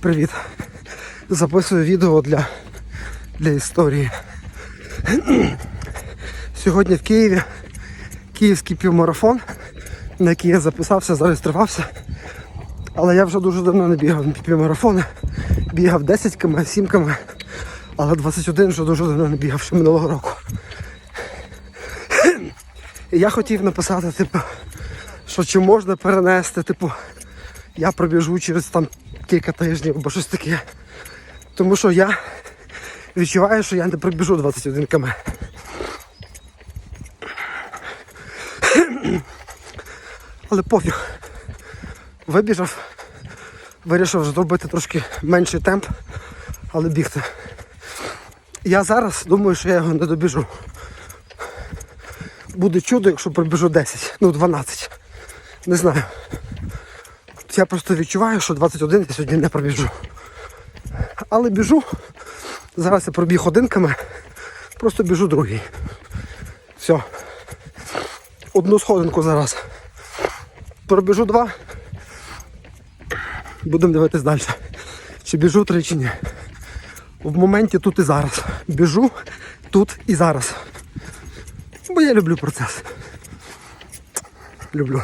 Привіт. Записую відео для, для історії. Сьогодні в Києві київський півмарафон, на який я записався, зареєструвався. Але я вже дуже давно не бігав на півмарафони. Бігав 10 км, 7 км, але 21 вже дуже давно не бігав ще минулого року. Я хотів написати, типу, що чи можна перенести, типу, я пробіжу через там кілька тижнів або щось таке. Тому що я відчуваю, що я не пробіжу 21 км. Але пофіг. Вибіжав, вирішив зробити трошки менший темп, але бігти. Я зараз думаю, що я його не добіжу. Буде чудо, якщо пробіжу 10, ну 12. Не знаю. Я просто відчуваю, що 21 я сьогодні не пробіжу. Але біжу. Зараз я пробіг одинками, просто біжу другий. Все. Одну сходинку зараз. Пробіжу два. Будемо дивитись далі. Чи біжу три, чи ні. В моменті тут і зараз. Біжу тут і зараз. Бо я люблю процес. Люблю.